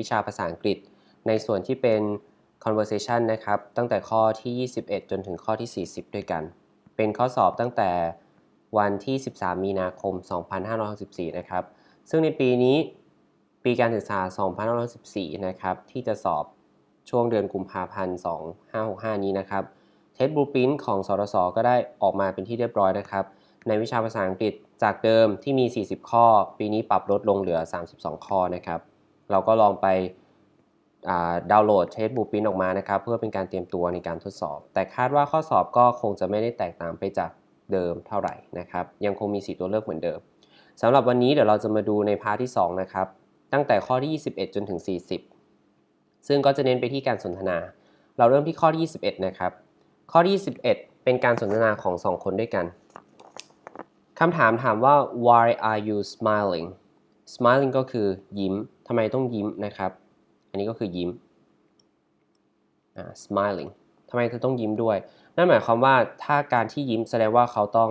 วิชาภาษาอังกฤษ ในส่วนที่เป็น conversation นะครับ ตั้งแต่ข้อที่ 21 จนถึงข้อที่ 40 ด้วยกัน เป็นข้อสอบตั้งแต่วันที่ 13 มีนาคม 2564 นะครับ ซึ่งในปีนี้ปีการศึกษา 2564 นะครับ ที่จะสอบช่วงเดือนกุมภาพันธ์ 2565 นี้นะครับ เทสบลูปินของสรสก็ได้ออกมาเป็นที่เรียบร้อยนะครับ ในวิชาภาษาอังกฤษจากเดิมที่มี 40 ข้อ ปีนี้ปรับลดลงเหลือ 32 ข้อนะครับ เราก็ลองไปดาวน์โหลดเทสบูปินออกมานะครับ เพื่อเป็นการเตรียมตัวในการทดสอบ แต่คาดว่าข้อสอบก็คงจะไม่ได้แตกต่างไปจากเดิมเท่าไหร่นะครับ ยังคงมี4ตัวเลือกเหมือนเดิมสำหรับวันนี้เดี๋ยวเราจะมาดูในพาร์ทที่ 2 นะครับ ตั้งแต่ข้อที่ 21 จนถึง 40 ซึ่งก็จะเน้นไปที่การสนทนา เราเริ่มที่ข้อที่ 21 นะครับ ข้อที่ 21 เป็นการสนทนาของ 2 คนด้วยกันคำถามถามว่า why are you smiling smiling ก็คือยิ้ม ทำไมต้องยิ้มนะครับ อันนี้ก็คือยิ้ม smiling ทำไมเธอต้องยิ้มด้วย นั่นหมายความว่าถ้าการที่ยิ้มแสดงว่าเขาต้อง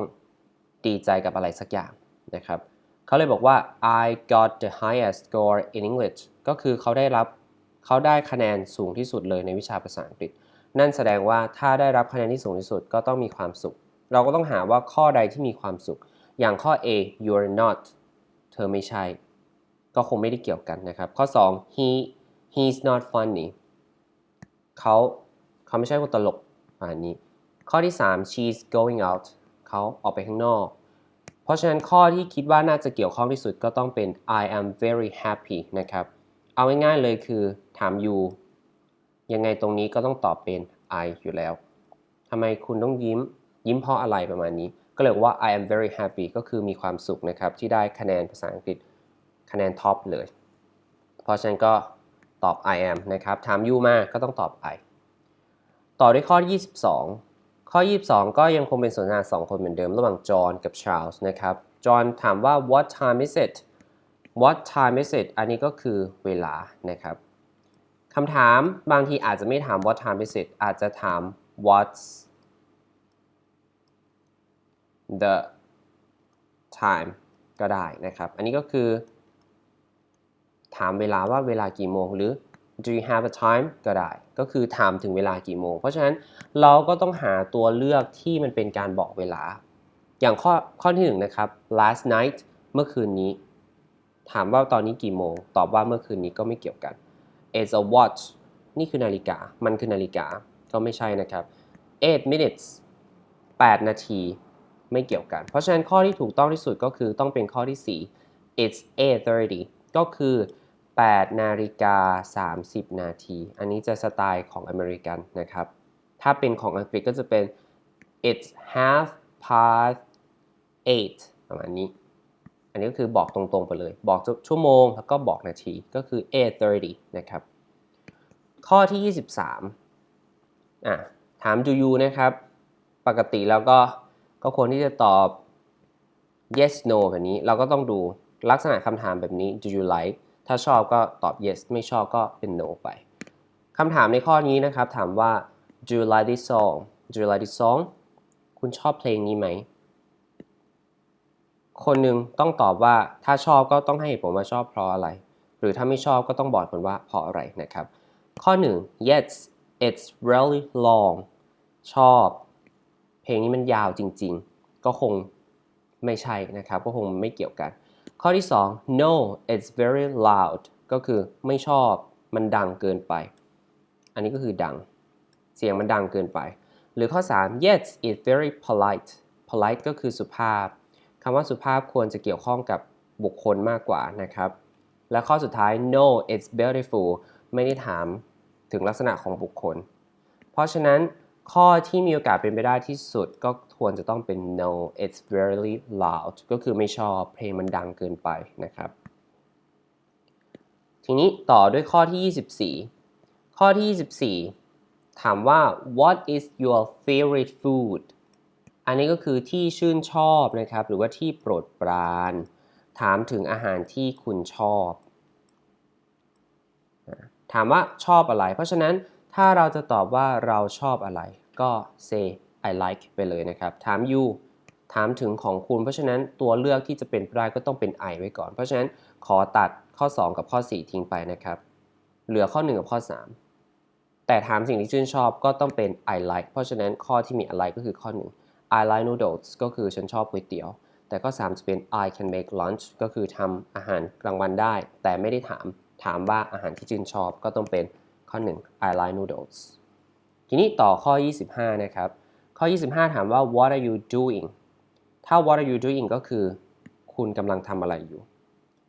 ดีใจกับอะไรสักอย่างนะครับ เขาเลยบอกว่า I got the highest score in English ก็คือเขาได้รับเขาได้คะแนนสูงที่สุดเลยในวิชาภาษาอังกฤษ นั่นแสดงว่าถ้าได้รับคะแนนที่สูงที่สุดก็ต้องมีความสุข เราก็ต้องหาว่าข้อใดที่มีความสุข อย่างข้อ A you're not เธอไม่ใช่ ก็คงไม่ได้เกี่ยวกันนะครับ ข้อ 2 he he's not funny เขาเขาไม่ใช่คนตลกอันนี้ ข้อที่ 3 she's going out เขาออกไปข้างนอก เพราะฉะนั้นข้อที่คิดว่าน่าจะเกี่ยวข้องที่สุดก็ต้องเป็น I am very happy นะครับ เอาง่ายๆเลยคือถาม you ยังไงตรงนี้ก็ต้องตอบเป็น I อยู่แล้วทำไมคุณต้องยิ้ม ยิ้มเพราะอะไรประมาณนี้ ก็เลยว่า I am very happy ก็คือมีความสุขนะครับ ที่ได้คะแนนภาษาอังกฤษ คะแนนท็อปเลย เพราะฉะนั้นก็ตอบ I am นะครับ ถาม you มาก็ต้องตอบ I ต่อด้วยข้อ 22 ข้อ 22 ก็ยังคงเป็นสนทนา2คนเหมือนเดิมระหว่างจอห์นกับชาร์ลส์นะครับ จอห์นถามว่า what time is it what time is it อันนี้ก็คือเวลานะครับคำถามบางทีอาจจะไม่ถาม what time is it อาจจะถาม what's the time ก็ได้นะครับ อันนี้ก็คือ ถามเวลาว่าเวลากี่โมงหรือ do you have a time ก็ได้ ก็คือถามถึงเวลากี่โมง เพราะฉะนั้นเราก็ต้องหาตัวเลือกที่มันเป็นการบอกเวลา อย่างข้อข้อที่หนึ่งนะครับ last night เมื่อคืนนี้ ถามว่าตอนนี้กี่โมง ตอบว่าเมื่อคืนนี้ก็ไม่เกี่ยวกัน it's a watch นี่คือนาฬิกา มันคือนาฬิกา ก็ไม่ใช่นะครับ 8 minutes 8 นาที ไม่เกี่ยวกัน เพราะฉะนั้นข้อที่ถูกต้องที่สุดก็คือต้องเป็นข้อที่ 4 it's 8:30 ก็คือ 8นาฬิกา30 นาที อันนี้จะสไตล์ของอเมริกันนะครับ ถ้าเป็นของอังกฤษก็จะเป็น it's half past eight ประมาณนี้ อันนี้ก็คือบอกตรงๆไปเลย บอกชั่วโมงแล้วก็บอกนาทีก็คือ8:30นะครับ ข้อที่ 23อะถาม do you นะครับ ปกติแล้วก็ก็ควรที่จะตอบ yes no แบบนี้ เราก็ต้องดูลักษณะคำถามแบบนี้ do you like ถ้าชอบก็ตอบ yes ไม่ชอบก็เป็น no ไปคำถามในข้อนี้นะครับ ถามว่า do you like this song do you like this song คุณชอบเพลงนี้ไหม คนหนึ่งต้องตอบว่าถ้าชอบก็ต้องให้ผลว่าชอบเพราะอะไร หรือถ้าไม่ชอบก็ต้องบอกผลว่าเพราะอะไรนะครับ ข้อ 1 yes it's really long ชอบ เพลงนี้มันยาวจริง ๆ ก็คงไม่ใช่นะครับ ก็คงไม่เกี่ยวกัน ข้อที่ 2 no it's very loud ก็คือไม่ชอบมันดังเกินไป อันนี้ก็คือดัง เสียงมันดังเกินไป หรือข้อ 3 yes it's very polite polite ก็คือสุภาพคำว่าสุภาพควรจะเกี่ยวข้องกับบุคคลมากกว่านะครับ และข้อสุดท้าย no it's beautiful ไม่ได้ถามถึงลักษณะของบุคคล เพราะฉะนั้นข้อที่มีโอกาสเป็นไปได้ที่สุดก็ ควรจะต้องเป็น no it's very loud ก็คือไม่ชอบเพลงมันดังเกินไปนะครับ ทีนี้ต่อด้วยข้อที่ 24 ข้อที่ 24 ถามว่า what is your favorite food อันนี้ก็คือที่ชื่นชอบนะครับ หรือว่าที่โปรดปราน ถามถึงอาหารที่คุณชอบ ถามว่าชอบอะไร เพราะฉะนั้นถ้าเราจะตอบว่าเราชอบอะไรก็ say I like ไปเลยนะครับ ถาม you ถามถึงของคุณ เพราะฉะนั้นตัวเลือกที่จะเป็นไปได้ก็ต้องเป็น I ไว้ก่อน เพราะฉะนั้นขอตัดข้อ 2 กับข้อ 4 ทิ้งไปนะครับ เหลือข้อ 1 กับข้อ 3 แต่ถามสิ่งที่ชื่นชอบก็ต้องเป็น I like เพราะฉะนั้นข้อที่มี I like ก็คือข้อ 1 I like noodles ก็คือฉันชอบก๋วยเตี๋ยว แต่ข้อ 3 จะเป็น I can make lunch ก็คือทำอาหารกลางวันได้ แต่ไม่ได้ถามถามว่าอาหารที่ชื่นชอบก็ต้องเป็นข้อ 1 I like noodles ทีนี้ต่อข้อ 25 นะครับ ข้อ 25 ถามว่า what are you doing ถ้า what are you doing ก็คือ คุณกำลังทำอะไรอยู่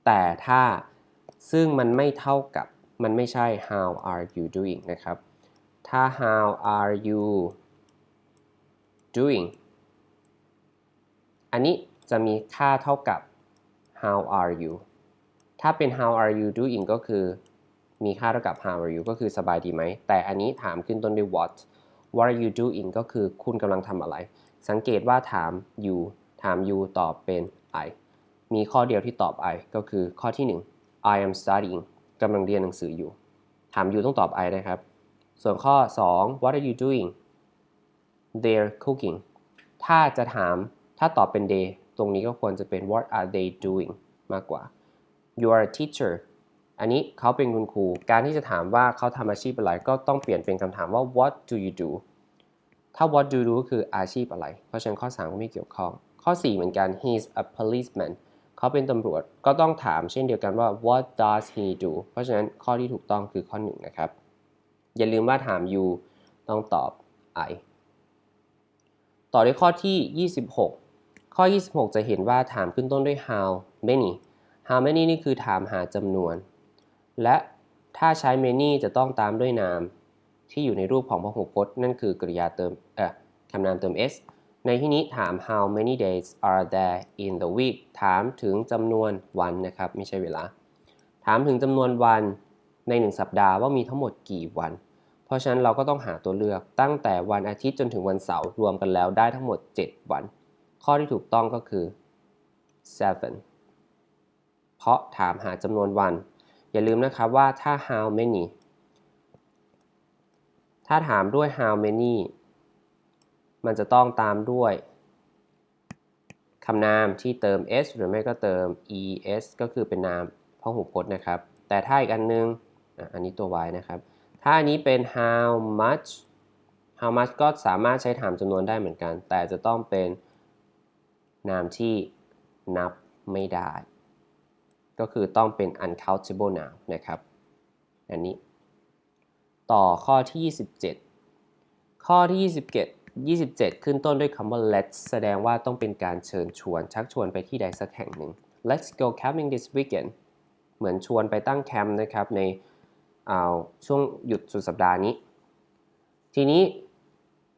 แต่ถ้าซึ่งมันไม่เท่ากับมันไม่ใช่ how are you doing นะครับ ถ้า how are you doing อันนี้จะมีค่าเท่ากับ how are you ถ้าเป็น how are you doing ก็คือ มีค่าเท่ากับ how are you ก็คือสบายดีไหม แต่อันนี้ถามขึ้นต้นด้วย what what are you doing ก็คือคุณกำลังทำอะไร สังเกตว่าถาม you ถาม you ตอบเป็น I มีข้อเดียวที่ตอบ I ก็คือข้อที่ 1 I am studying กำลังเรียนหนังสืออยู่ ถาม you ต้องตอบ I นะครับ ส่วนข้อ 2 what are you doing they're cooking ถ้าจะถามถ้าตอบเป็น they ตรงนี้ก็ควรจะเป็น what are they doing มากกว่า you are a teacher อันนี้เขาเป็นคุณครู การที่จะถามว่าเขาทำอาชีพอะไรก็ต้องเปลี่ยนเป็นคำถามว่า what do you do ถ้า what do you do คืออาชีพอะไร เพราะฉะนั้นข้อ 3 ก็ไม่เกี่ยวข้อง ข้อ 4 เหมือนกัน he's a policeman เขาเป็นตำรวจก็ต้องถามเช่นเดียวกันว่า what does he do เพราะฉะนั้นข้อที่ถูกต้องคือข้อ 1 นะครับ อย่าลืมว่าถาม you ต้องตอบ I ต่อด้วยข้อที่ 26 ข้อ 26 จะเห็นว่าถามขึ้นต้นด้วย how many how many นี่คือถามหาจำนวน และถ้าใช้ many จะต้องตามด้วยนาม ที่อยู่ในรูปของพหูพจน์ นั่นคือกริยาเติมเอ่อคำนามเติม s ในที่นี้ถาม how many days are there in the week ถามถึงจำนวนวันนะครับ ไม่ใช่เวลา ถามถึงจำนวนวันใน 1 สัปดาห์ว่ามีทั้งหมดกี่วัน เพราะฉะนั้นเราก็ต้องหาตัวเลือกตั้งแต่วันอาทิตย์จนถึงวันเสาร์รวมกันแล้วได้ทั้งหมด 7 วัน ข้อที่ถูกต้องก็คือ seven เพราะถามหาจำนวนวัน อย่าลืมนะครับว่าถ้า how many ถ้าถามด้วย how many มันจะต้องตามด้วยคำนามที่เติม s หรือไม่ก็เติม es ก็คือเป็นนามพหูพจน์นะครับ แต่ถ้าอีกอันนึงอันนี้ตัว y นะครับ ถ้าอันนี้เป็น how much how much ก็สามารถใช้ถามจำนวนได้เหมือนกัน แต่จะต้องเป็นนามที่นับไม่ได้ ก็คือต้องเป็น uncountable noun นะครับ อันนี้ ต่อข้อที่ 27 ข้อที่ 27 27 ขึ้นต้นด้วยคำว่า let's แสดงว่าต้องเป็นการเชิญชวน ชักชวนไปที่ใดสักแห่งหนึ่ง let's go camping this weekend เหมือนชวนไปตั้งแคมป์นะครับในช่วงหยุดสุดสัปดาห์นี้ ทีนี้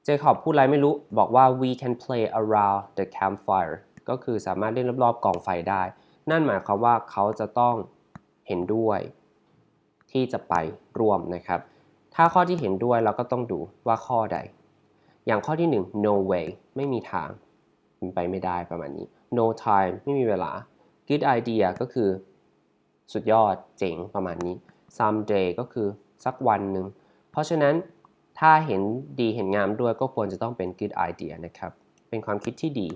เจคอบพูดอะไรไม่รู้บอกว่า we can play around the campfire ก็คือสามารถเล่นรอบๆกองไฟได้ นั่นหมายความว่าเขาจะต้องเห็นด้วยที่จะไปร่วมนะครับ ถ้าข้อที่เห็นด้วยเราก็ต้องดูว่าข้อใด อย่างข้อที่ 1 no way ไม่มีทางเป็นไปไม่ได้ประมาณนี้ no time ไม่มีเวลา good idea ก็คือ สุดยอดเจ๋งประมาณนี้ someday ก็คือสักวันหนึ่ง เพราะฉะนั้นถ้าเห็นดีเห็นงามด้วยก็ควรจะต้องเป็น good idea นะครับ เป็นความคิดที่ดี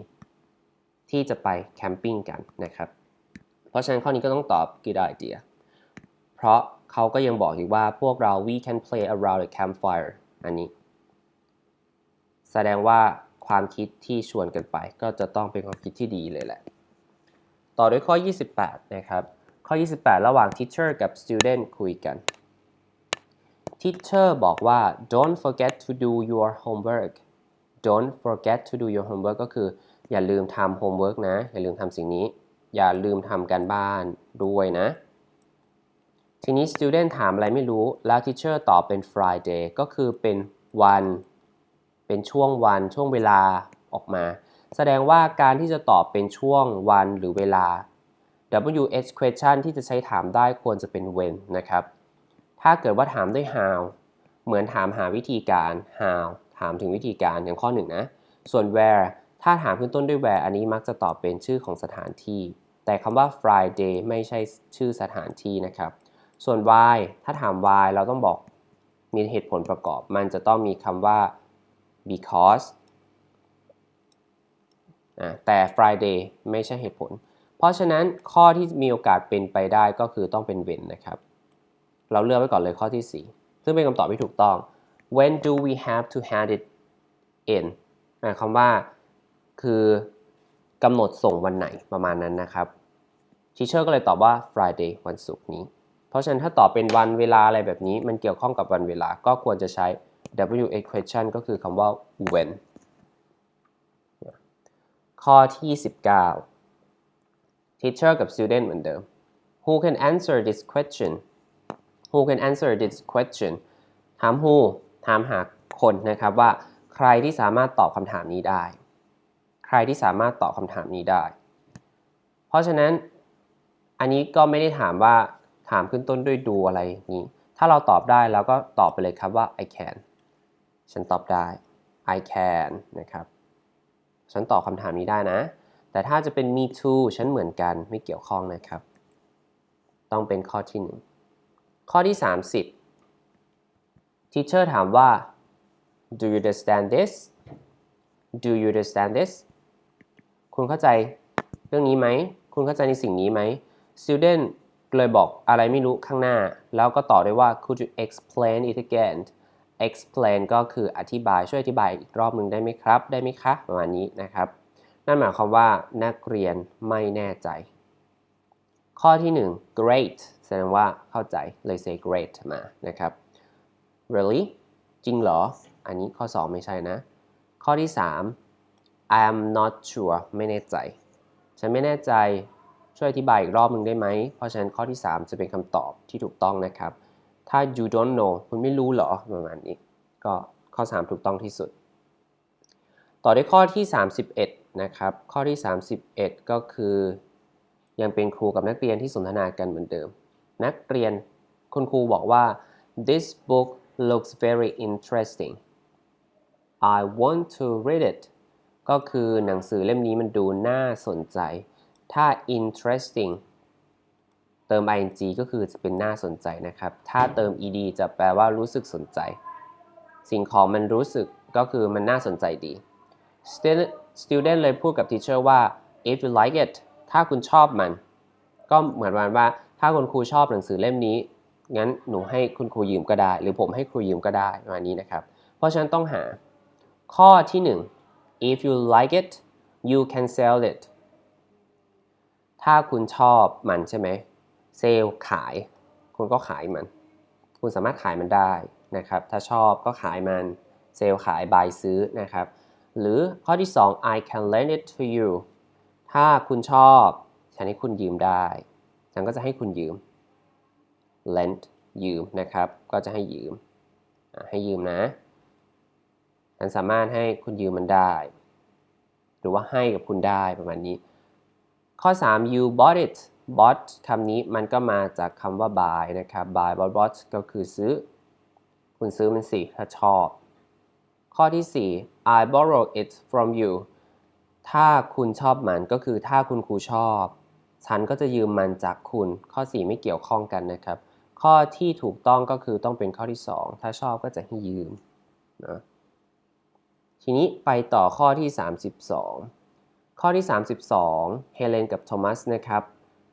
ที่จะไปแคมปิ้งกันนะครับ ราะฉะนั้นข้อนี้ก็ต้องตอบ good idea เพราะเขาก็ยังบอกอีกว่าพวกเรา we can play around the campfire อันนี้ แสดงว่าความคิดที่ชวนกันไป ก็จะต้องเป็นความคิดที่ดีเลยแหละ ต่อด้วยข้อ 28 นะครับ ข้อ 28 ระหว่าง teacher กับ student คุยกัน teacher บอกว่า don't forget to do your homework don't forget to do your homework ก็คืออย่าลืมทำ homework นะ อย่าลืมทำสิ่งนี้ อย่าลืมทำการบ้านด้วยนะ ทีนี้ student ถามอะไรไม่รู้ แล้ว teacher ตอบเป็น Friday ก็คือเป็นวัน เป็นช่วงวันช่วงเวลาออกมา แสดงว่าการที่จะตอบเป็นช่วงวันหรือเวลา WH question ที่จะใช้ถามได้ควรจะเป็น when นะครับ ถ้าเกิดว่าถามด้วย how เหมือนถามหาวิธีการ how ถามถึงวิธีการอย่างข้อหนึ่งนะ ส่วน where ถ้าถามขึ้นต้นด้วย where อันนี้มักจะตอบเป็นชื่อของสถานที่ แต่คำว่า Friday ไม่ใช่ชื่อสถานที่นะครับ ส่วน why ถ้าถาม why เราต้องบอกมีเหตุผลประกอบ มันจะต้องมีคำว่า because แต่ Friday ไม่ใช่เหตุผล เพราะฉะนั้นข้อที่มีโอกาสเป็นไปได้ก็คือต้องเป็น when นะครับ เราเลือกไว้ก่อนเลยข้อที่ 4 ซึ่งเป็นคำตอบที่ถูกต้อง when do we have to hand it in ความว่า คือกำหนดส่งวันไหนประมาณนั้นนะครับทีเชอร์ก็เลยตอบว่า Friday วันศุกร์นี้ เพราะฉะนั้นถ้าตอบเป็นวันเวลาอะไรแบบนี้ มันเกี่ยวข้องกับวันเวลาก็ควรจะใช้ WH question ก็คือคำว่า when ข้อที่ 19 teacher กับ student เหมือนเดิม who can answer this question who can answer this question ถาม who ถามหาคนนะครับว่าใครที่สามารถตอบคำถามนี้ได้ ใครที่สามารถตอบคำถามนี้ได้ เพราะฉะนั้นอันนี้ก็ไม่ได้ถามว่าถามขึ้นต้นด้วยดูอะไรนี้ ถ้าเราตอบได้เราก็ตอบไปเลยครับว่า I can ฉันตอบได้ I can นะครับ ฉันตอบคำถามนี้ได้นะ แต่ถ้าจะเป็น me too ฉันเหมือนกันไม่เกี่ยวข้องนะครับ ต้องเป็นข้อที่ 1 ข้อที่ 30 teacher ถามว่า do you understand this do you understand this คุณเข้าใจเรื่องนี้ไหม คุณเข้าใจในสิ่งนี้ไหม student เลยบอกอะไรไม่รู้ข้างหน้า แล้วก็ต่อด้วยว่า could you explain it again explain ก็คืออธิบายช่วยอธิบายอีกรอบหนึ่งได้ไหมครับ ได้ไหมคะประมาณนี้นะครับ นั่นหมายความว่านักเรียนไม่แน่ใจ ข้อที่ 1 great แสดงว่าเข้าใจเลย say great มานะครับ really จริงเหรอ อันนี้ข้อ 2 ไม่ใช่นะ ข้อที่ 3 I am not sure ไม่แน่ใจ ฉันไม่แน่ใจ ช่วยอธิบายอีกรอบหนึ่งได้ไหม เพราะฉะนั้นข้อที่ 3 จะเป็นคำตอบที่ถูกต้องนะครับ ถ้า you don't know คุณไม่รู้เหรอ ประมาณนี้ ก็ข้อ 3 ถูกต้องที่สุด ต่อด้วยข้อที่ 31 นะครับ ข้อที่ 31 ก็คือ ยังเป็นครูกับนักเรียนที่สนทนากันเหมือนเดิม นักเรียนคุณครูบอกว่า this book looks very interesting I want to read it ก็คือหนังสือเล่มนี้มันดูน่าสนใจ ถ้า interesting เติม ing ก็คือจะเป็นน่าสนใจนะครับ ถ้าเติม ed จะแปลว่ารู้สึกสนใจ สิ่งของมันรู้สึกก็คือมันน่าสนใจดี student student เลยพูดกับ teacher ว่า if you like it ถ้าคุณชอบมัน ก็เหมือนวันว่า ถ้าคุณครูชอบหนังสือเล่มนี้ งั้นหนูให้คุณครูยืมก็ได้ หรือผมให้ครูยืมก็ได้ประมาณนี้นะครับ เพราะฉะนั้นต้องหาข้อที่ 1 if you like it you can sell it ถ้าคุณชอบมันใช่ไหมเซลขาย คุณก็ขายมัน คุณสามารถขายมันได้นะครับ ถ้าชอบก็ขายมันเซลขายบายซื้อนะครับ หรือข้อที่ 2 I can lend it to you ถ้าคุณชอบ ฉันให้คุณยืมได้ ฉันก็จะให้คุณยืม lend ยืมนะครับ ก็จะให้ยืม ให้ยืมนะ ฉันสามารถให้คุณยืมมันได้ หรือว่าให้กับคุณได้ประมาณนี้ ข้อ 3 you bought it bought คำนี้มันก็มาจากคำว่า buy นะครับ buy bought bought ก็คือซื้อ คุณซื้อมันสิถ้าชอบ ข้อที่ 4 I borrow it from you ถ้าคุณชอบมันก็คือถ้าคุณครูชอบ ฉันก็จะยืมมันจากคุณ ข้อ 4 ไม่เกี่ยวข้องกันนะครับ ข้อที่ถูกต้องก็คือต้องเป็นข้อที่ 2 ถ้าชอบก็จะให้ยืมนะ ทีนี้ไปต่อข้อที่ 32 ข้อที่ 32 เฮเลนกับโทมัสนะครับ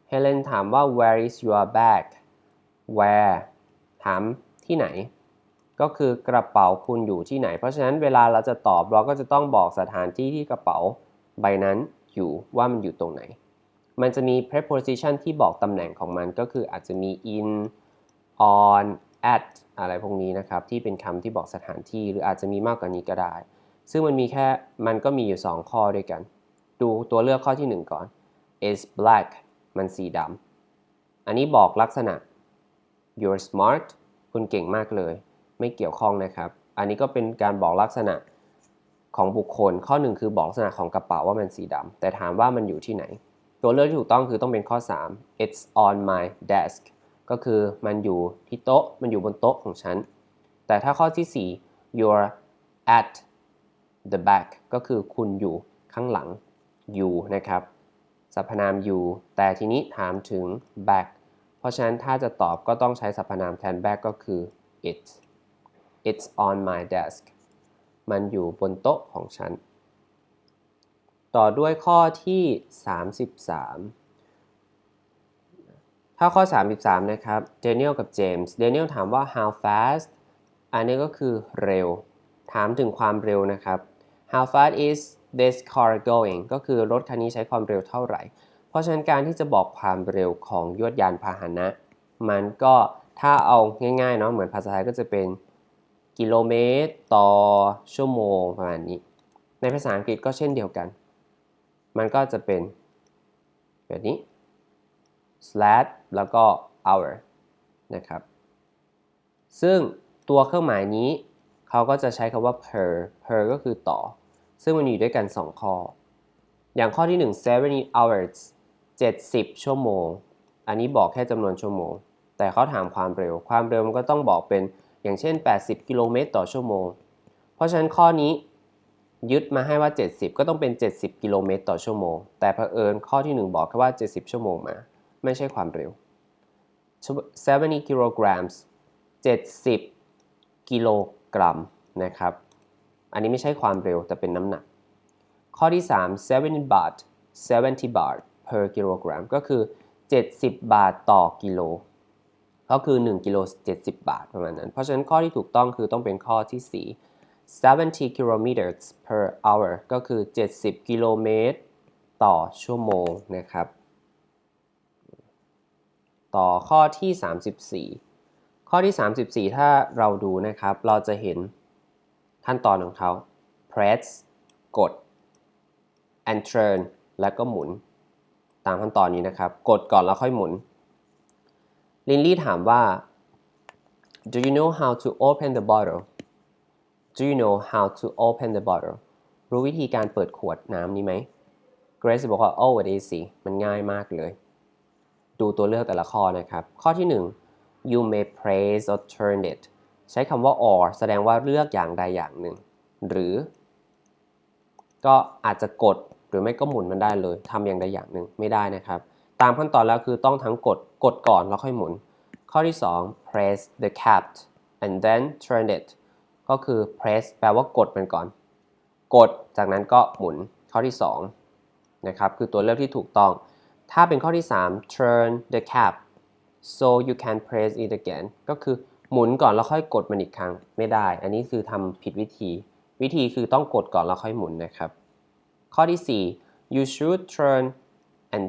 เฮเลนถามว่า where is your bag where ถามที่ไหน ก็คือกระเป๋าคุณอยู่ที่ไหน เพราะฉะนั้นเวลาเราจะตอบเราก็จะต้องบอกสถานที่ที่กระเป๋าใบนั้นอยู่ว่ามันอยู่ตรงไหน มันจะมี preposition ที่บอกตำแหน่งของมันก็คืออาจจะมี in on at อะไรพวกนี้นะครับ ที่เป็นคำที่บอกสถานที่หรืออาจจะมีมากกว่านี้ก็ได้ ซึ่งมันมีแค่มันก็มีอยู่ 2 ข้อด้วยกัน ดูตัวเลือกข้อที่ 1 ก่อน is black มันสีดำอันนี้บอกลักษณะ you're smart คุณเก่งมากเลย ไม่เกี่ยวข้องนะครับ อันนี้ก็เป็นการบอกลักษณะของบุคคล ข้อ1คือบอกลักษณะของกระเป๋าว่ามันสีดำแต่ถามว่ามันอยู่ที่ไหน ตัวเลือกที่ถูกต้องคือต้องเป็นข้อ 3 it's on my desk ก็คือมันอยู่ที่โต๊ะ มันอยู่บนโต๊ะของฉัน แต่ถ้าข้อที่ 4 you're at the back ก็คือคุณอยู่ข้างหลัง you นะครับสรรพนาม you แต่ทีนี้ถามถึง back เพราะฉะนั้นถ้าจะตอบก็ต้องใช้สรรพนามแทน back ก็คือ it it's on my desk มันอยู่บนโต๊ะของฉัน ต่อด้วยข้อที่ 33 ถ้าถ้าข้อ 33 นะครับ Daniel กับ James Daniel ถามว่า how fast อันนี้ก็คือเร็ว ถามถึงความเร็วนะครับ how fast is this car going ก็คือรถคันนี้ใช้ความเร็วเท่าไหร่ เพราะฉะนั้นการที่จะบอกความเร็วของยวดยานพาหนะ มันก็ถ้าเอาง่ายๆเนาะเหมือนภาษาไทยก็จะเป็นกิโลเมตรต่อชั่วโมงประมาณนี้ ในภาษาอังกฤษก็เช่นเดียวกัน มันก็จะเป็นแบบนี้ slash แล้วก็ hour นะครับ ซึ่งตัวเครื่องหมายนี้เขาก็จะใช้คำว่า per per ก็คือต่อ ซึ่งมันอยู่ด้วยกัน 2 ข้อ อย่างข้อที่ 1 70 hours 70 ชั่วโมง อันนี้บอกแค่จำนวนชั่วโมง แต่เขาถามความเร็ว ความเร็วมันก็ต้องบอกเป็นอย่างเช่น 80 กิโลเมตรต่อชั่วโมง เพราะฉะนั้นข้อนี้ยึดมาให้ว่า 70 ก็ต้องเป็น 70 กิโลเมตรต่อชั่วโมง แต่เผอิญข้อที่ 1 บอกแค่ว่า 70 ชั่วโมงมา ไม่ใช่ความเร็ว 70 kilograms 70 กิโลกรัมนะครับ อันนี้ไม่ใช่ความเร็วแต่เป็นน้ำหนัก ข้อที่ 3 70 บาท 70 บาท per kilogram ก็คือ 70 บาทต่อกิโล ก็คือ 1 กิโล 70 บาทประมาณนั้น เพราะฉะนั้นข้อที่ถูกต้องคือต้องเป็นข้อที่ 4 70 kilometers per hour ก็คือ 70 กิโลเมตร ต่อชั่วโมงนะครับ ต่อข้อที่ 34 ข้อที่ 34 ถ้าเราดูนะครับ เราจะเห็น ขั้นตอนของเขา press กด and turn แล้วก็หมุน ตามขั้นตอนนี้นะครับ กดก่อนแล้วค่อยหมุน ลินลี่ถามว่า do you know how to open the bottle do you know how to open the bottle รู้วิธีการเปิดขวดน้ำนี้ไหม Grace บอกว่า oh it easy มันง่ายมากเลย ดูตัวเลือกแต่ละข้อนะครับ ข้อที่ 1 you may press or turn it ใช้คำว่า or แสดงว่าเลือกอย่างใดอย่างหนึ่ง หรือ ก็อาจจะกดหรือไม่ก็หมุนมันได้เลยทำอย่างใดอย่างหนึ่งไม่ได้นะครับ ตามขั้นตอนแล้วคือต้องทั้งกดกดก่อนแล้วค่อยหมุน ข้อที่ 2 press the cap and then turn it ก็คือ press แปลว่ากดมันก่อน กดจากนั้นก็หมุนข้อที่ 2 นะครับ คือตัวเลือกที่ถูกต้อง ถ้าเป็นข้อที่ 3 turn the cap so you can press it again ก็คือ หมุนก่อนแล้วค่อยกดมันอีกครั้งไม่ได้ อันนี้คือทำผิดวิธี วิธีคือต้องกดก่อนแล้วค่อยหมุนนะครับ ข้อที่ 4 you should turn and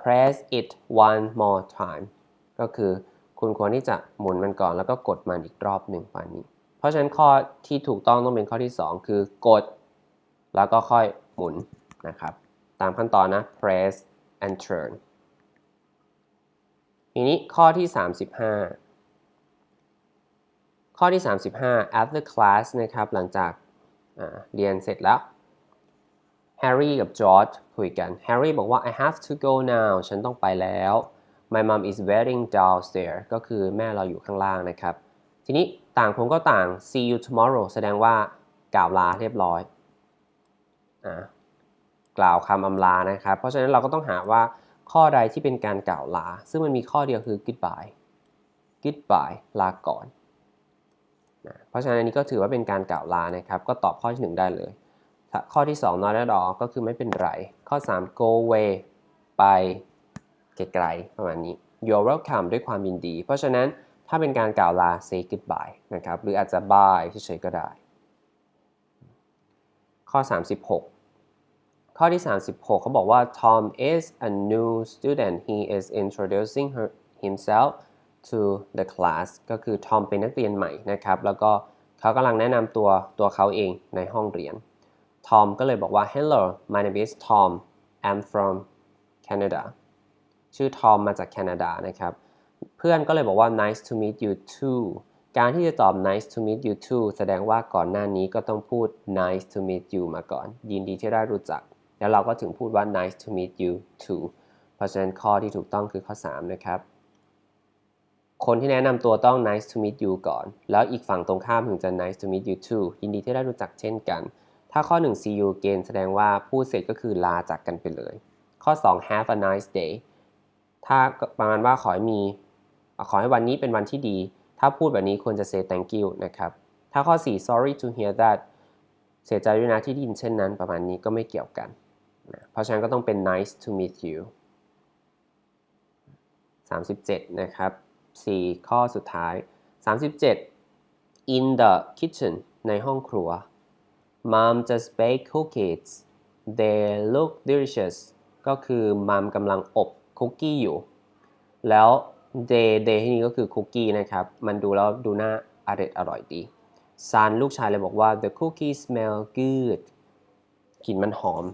press it one more time ก็คือคุณควรที่จะหมุนมันก่อนแล้วก็กดมันอีกรอบหนึ่งป่านนี้ เพราะฉะนั้นข้อที่ถูกต้องต้องเป็นข้อที่ 2 คือกด แล้วก็ค่อยหมุนนะครับ ตามขั้นตอนนะ press and turn ทีนี้ข้อที่ 35 ข้อที่ 35 after class นะครับหลังจากเรียนเสร็จแล้ว Harry กับ George คุยกัน Harry บอกว่า I have to go now ฉันต้องไปแล้ว My mom is waiting downstairs ก็คือแม่เราอยู่ข้างล่างนะครับ ทีนี้ต่างคนก็ต่าง see you tomorrow แสดงว่ากล่าวลาเรียบร้อยอกล่าวคำอำลานะครับ เพราะฉะนั้นเราก็ต้องหาว่าข้อใดที่เป็นการกล่าวลา ซึ่งมันมีข้อเดียวคือ goodbye goodbye ลาก่อน เพราะฉะนั้นอันนี้ก็ถือว่าเป็นการกล่าวลานะครับ ก็ตอบข้อที่ 1 ได้เลย ข้อที่ 2 not at all ก็คือไม่เป็นไร ข้อ 3 go away ไปไกลๆประมาณนี้ you're welcome ด้วยความยินดี เพราะฉะนั้นถ้าเป็นการกล่าวลา say goodbye นะครับ หรืออาจจะ bye เฉยๆก็ได้ ข้อ 36ข้อที่ 36 เขาบอกว่า Tom is a new student he is introducing her, himself to the class ก็คือ Tom เป็นนักเรียนใหม่นะครับ แล้วก็เขากำลังแนะนำตัวตัวเขาเองในห้องเรียน Tom ก็เลยบอกว่า Hello my name is Tom I'm from Canada ชื่อ Tom มาจากแคนาดานะครับ เพื่อนก็เลยบอกว่า nice to meet you too การที่จะตอบ nice to meet you too แสดงว่าก่อนหน้านี้ก็ต้องพูด nice to meet you มาก่อน ยินดีที่ได้รู้จัก แล้วเราก็ถึงพูดว่า nice to meet you too เพราะฉะนั้นข้อที่ถูกต้องคือข้อ 3 นะครับ คนที่แนะนำตัวต้อง nice to meet you ก่อน แล้วอีกฝั่งตรงข้ามถึงจะ nice to meet you too ยินดีที่ได้รู้จักเช่นกัน ถ้าข้อ 1 see you again แสดงว่าพูดเสร็จก็คือลาจากกันไปเลย ข้อ 2 have a nice day ถ้าประมาณว่าขอให้มี ขอให้วันนี้เป็นวันที่ดี ถ้าพูดแบบนี้ควรจะ say thank you นะครับ ถ้าข้อ 4 sorry to hear that เสียใจด้วยนะที่ได้ยินเช่นนั้น ประมาณนี้ก็ไม่เกี่ยวกันนะเพราะฉะนั้นก็ต้องเป็น nice to meet you 37 นะครับ 4 ข้อสุดท้าย 37 in the kitchen ในห้องครัว mom just baked cookies they look delicious ก็คือมัมกำลังอบคุกกี้อยู่ แล้ว they they ที่นี่ก็คือคุกกี้นะครับ มันดูแล้วดูน่าอร่อยอร่อยดีซันลูกชายเลยบอกว่า the cookies smell good กลิ่นมันหอม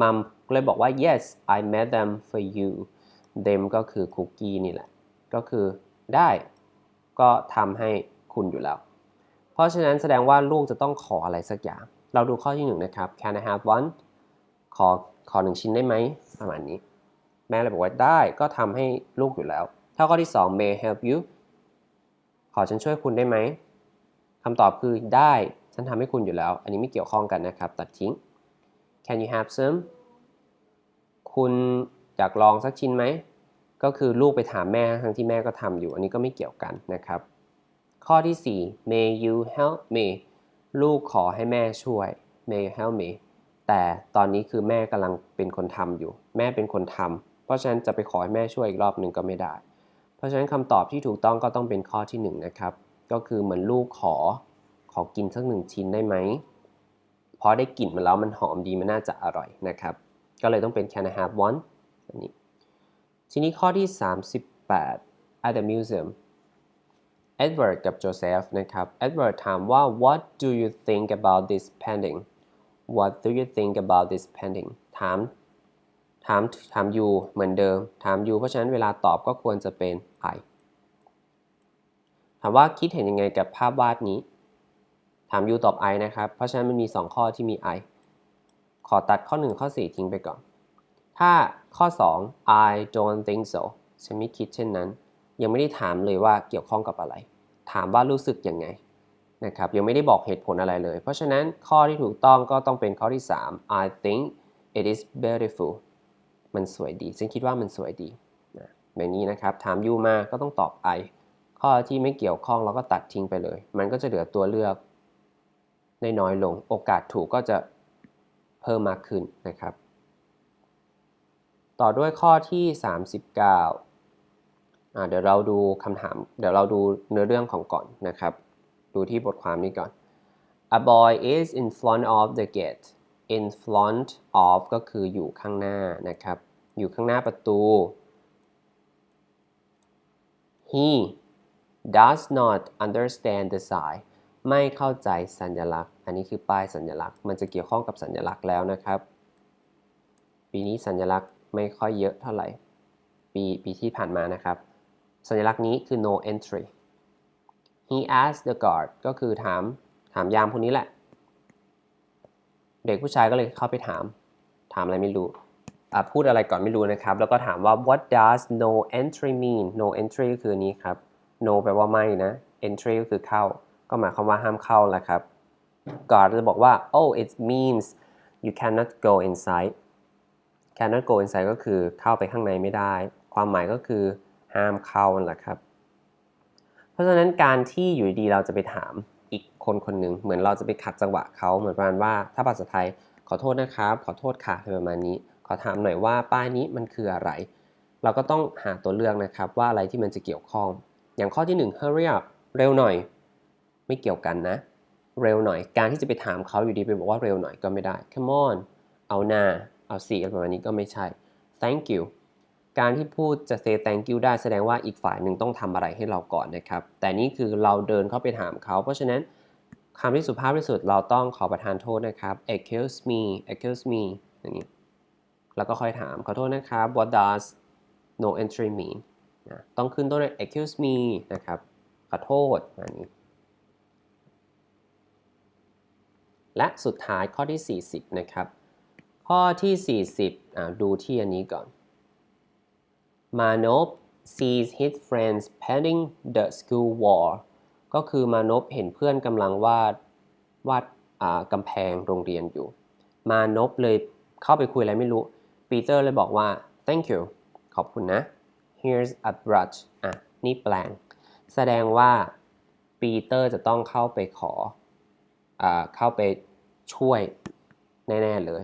มัมเลยบอกว่า yes I made them for you them ก็คือคุกกี้นี่แหละ ก็คือได้ก็ทำให้คุณอยู่แล้ว เพราะฉะนั้นแสดงว่าลูกจะต้องขออะไรสักอย่าง เราดูข้อที่หนึ่งนะครับ can I have one ขอขอหนึ่งชิ้นได้ไหมประมาณนี้ แม่เลยบอกว่าได้ก็ทำให้ลูกอยู่แล้ว ถ้าข้อที่ 2 may I help you ขอฉันช่วยคุณได้ไหมคำตอบคือได้ฉันทำให้คุณอยู่แล้ว อันนี้ไม่เกี่ยวข้องกันนะครับ ตัดทิ้ง can you have some คุณอยากลองสักชิ้นไหม ก็คือลูกไปถามแม่ทั้งที่แม่ก็ทำอยู่ อันนี้ก็ไม่เกี่ยวกันนะครับ ข้อที่ 4 may you help me ลูกขอให้แม่ช่วย may you help me แต่ตอนนี้คือแม่กำลังเป็นคนทำอยู่ แม่เป็นคนทำเพราะฉะนั้นจะไปขอให้แม่ช่วยอีกรอบหนึ่งก็ไม่ได้ เพราะฉะนั้นคำตอบที่ถูกต้องก็ต้องเป็นข้อที่1นงนะครับ ก็คือเหมือนลูกขอ ขอกินสักหนึ่งชิ้นได้ไหมพราะได้กลิ่นมันแล้วมันหอมดีมันน่าจะอร่อยนะครับ ก็เลยต้องเป็น can I have one อันนี้ ทีนี้ข้อที่ 38 at the museum Edward กับ Joseph นะครับ Edward ถามว่า what do you think about this painting what do you think about this painting ถาม ถาม ถามยูเหมือนเดิม ถามยูเพราะฉะนั้นเวลาตอบก็ควรจะเป็น I ถามว่าคิดเห็นยังไงกับภาพวาดนี้ ถามยูตอบ I นะครับ เพราะฉะนั้นมันมี 2 ข้อที่มี I ขอตัดข้อ 1 ข้อ 4 ทิ้งไปก่อน ถ้า ข้อ 2 I don't think so ฉันไม่คิดเช่นนั้น ยังไม่ได้ถามเลยว่าเกี่ยวข้องกับอะไร ถามว่ารู้สึกยังไงนะครับยังไม่ได้บอกเหตุผลอะไรเลย เพราะฉะนั้นข้อที่ถูกต้องก็ต้องเป็นข้อที่ 3 I think it is beautiful มันสวยดี ฉันคิดว่ามันสวยดีนะแบบนี้นะครับ ถามยูมาก็ต้องตอบ I ข้อที่ไม่เกี่ยวข้องเราก็ตัดทิ้งไปเลย มันก็จะเหลือตัวเลือกน้อยลง โอกาสถูกก็จะเพิ่มมากขึ้นนะครับ ต่อด้วยข้อที่ 39อ่าเดี๋ยวเราดูคำถาม เดี๋ยวเราดูเนื้อเรื่องของก่อนนะครับ ดูที่บทความนี้ก่อน A boy is in front of the gate in front of ก็คืออยู่ข้างหน้านะครับ อยู่ข้างหน้าประตู he does not understand the sign ไม่เข้าใจสัญลักษณ์ อันนี้คือป้ายสัญลักษณ์ มันจะเกี่ยวข้องกับสัญลักษณ์แล้วนะครับ ปีนี้สัญลักษณ์ ไม่ค่อยเยอะเท่าไหร่ ปีปีที่ผ่านมานะครับ สัญลักษณ์นี้คือ no entry he asked the guard ก็คือถามถามยามคนนี้แหละ เด็กผู้ชายก็เลยเข้าไปถาม ถามอะไรไม่รู้พูดอะไรก่อนไม่รู้นะครับ แล้วก็ถามว่า what does no entry mean no entry ก็คือนี้ครับ no แปลว่าไม่นะ entry ก็คือเข้า ก็หมายความว่าห้ามเข้าแหละครับ guard จะบอกว่า oh it means you cannot go inside cannot go inside ก็คือเข้าไปข้างในไม่ได้ ความหมายก็คือห้ามเข้านั่นแหละครับ เพราะฉะนั้นการที่อยู่ดีเราจะไปถามอีกคนคนหนึ่งเหมือนเราจะไปขัดจังหวะเขาเหมือนประมาณว่า ถ้าภาษาไทยขอโทษนะครับ ขอโทษค่ะอะไรประมาณนี้ ขอถามหน่อยว่าป้ายนี้มันคืออะไร เราก็ต้องหาตัวเลือกนะครับว่าอะไรที่มันจะเกี่ยวข้อง อย่างข้อที่ 1 hurry up เร็วหน่อย ไม่เกี่ยวกันนะ เร็วหน่อย การที่จะไปถามเขาอยู่ดีไปบอกว่าเร็วหน่อยก็ไม่ได้ come on เอาหน้า เอาสีอะไรประมาณนี้ก็ไม่ใช่ thank you การที่พูดจะ say thank you ได้แสดงว่าอีกฝ่ายหนึ่งต้องทำอะไรให้เราก่อนนะครับ แต่นี่คือเราเดินเข้าไปถามเขา เพราะฉะนั้นคำที่สุภาพที่สุดเราต้องขอประทานโทษนะครับ excuse me excuse me อย่างนี้ แล้วก็ค่อยถามขอโทษนะครับ what does no entry mean นะต้องขึ้นต้นด้วย excuse me นะครับ ขอโทษอันนี้ และสุดท้ายข้อที่ 40 นะครับ ข้อที่ 40อ่าดูที่อันนี้ก่อน Manop sees his friends painting the school wall ก็คือมานพเห็นเพื่อนกำลังวาดวาดอ่ากำแพงโรงเรียนอยู่ มานพเลยเข้าไปคุยอะไรไม่รู้ ปีเตอร์เลยบอกว่า thank you ขอบคุณนะ here's a brush อะ นี่แปลง แสดงว่าปีเตอร์จะต้องเข้าไปขออ่าเข้าไปช่วยแน่ ๆ เลย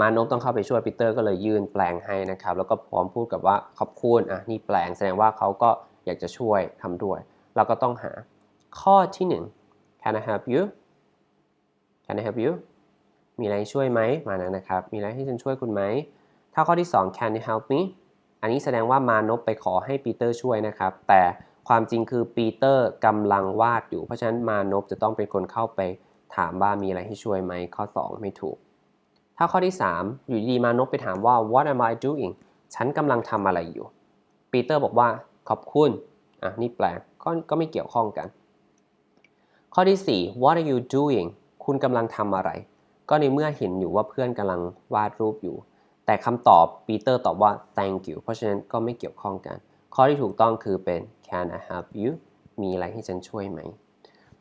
มานพต้องเข้าไปช่วยปีเตอร์ก็เลยยื่นแปลงให้นะครับ แล้วก็พร้อมพูดกับว่าขอบคุณอะนี่แปลงแสดงว่าเขาก็อยากจะช่วยทำด้วย เราก็ต้องหาข้อที่หนึ่ง Can I help you Can I help you มีอะไรช่วยไหมมานะนะครับ มีอะไรให้ฉันช่วยคุณไหม ถ้าข้อที่ 2 Can you help me อันนี้แสดงว่ามานพไปขอให้ปีเตอร์ช่วยนะครับ แต่ความจริงคือปีเตอร์กำลังวาดอยู่ เพราะฉะนั้นมานพจะต้องเป็นคนเข้าไปถามว่ามีอะไรให้ช่วยไหมข้อ 2 ไม่ถูก ถ้าข้อที่ 3 อยู่ดีมานพไปถามว่า what am I doing ฉันกำลังทำอะไรอยู่ ปีเตอร์บอกว่าขอบคุณ อะ นี่แปลก็ก็ไม่เกี่ยวข้องกัน ข้อที่ 4 what are you doing คุณกำลังทำอะไร ก็ในเมื่อเห็นอยู่ว่าเพื่อนกำลังวาดรูปอยู่ แต่คำตอบปีเตอร์ตอบว่า thank you เพราะฉะนั้นก็ไม่เกี่ยวข้องกัน ข้อที่ถูกต้องคือเป็น can I help you มีอะไรให้ฉันช่วยไหม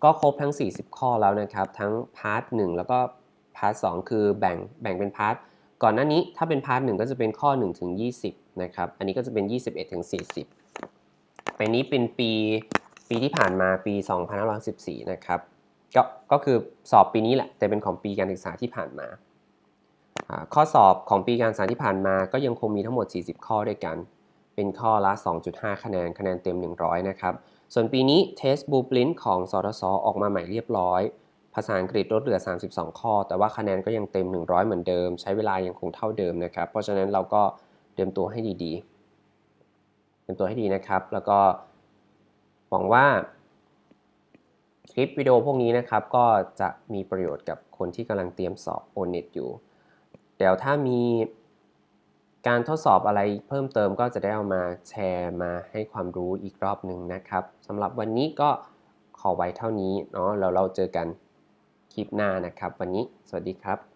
ก็ครบทั้ง 40 ข้อแล้วนะครับ ทั้งพาร์ท1แล้วก็ พาร์ท2คือแบ่งแบ่งเป็นพาร์ทก่อนหน้านี้ถ้าเป็นพาร์ท1ก็จะเป็นข้อ1ถึง20นะครับอันนี้ก็จะเป็น 21ถึง40ปนี้เป็นปีปีที่ผ่านมาปี 2514นะครับก็ก็คือสอบปีนี้แหละแต่เป็นของปีการศึกษาที่ผ่านมาอ่าข้อสอบของปีการศึกษาที่ผ่านมา ก็ยังคงมีทั้งหมด 40 ข้อด้วยกัน เป็นข้อละ 2.5 คะแนนคะแนนเต็ม 100 นะครับ ส่วนปีนี้ Test Blueprint ของสทศออกมาใหม่เรียบร้อย ภาษาอังกฤษลดเหลือ 32 ข้อ แต่ว่าคะแนนก็ยังเต็ม 100 เหมือนเดิม ใช้เวลายังคงเท่าเดิมนะครับ เพราะฉะนั้นเราก็เตรียมตัวให้ดีๆ เตรียมตัวให้ดีนะครับ แล้วก็หวังว่าคลิปวิดีโอพวกนี้นะครับก็จะมีประโยชน์กับคนที่กำลังเตรียมสอบ o n e t อยู่ เดี๋ยวถ้ามีการทดสอบอะไรเพิ่มเติมก็จะได้เอามาแชร์มาให้ความรู้อีกรอบหนึ่งนะครับสำหรับวันนี้ก็ขอไว้เท่านี้เนาะแล้วเราเจอกัน คลิปหน้านะครับ วันนี้สวัสดีครับ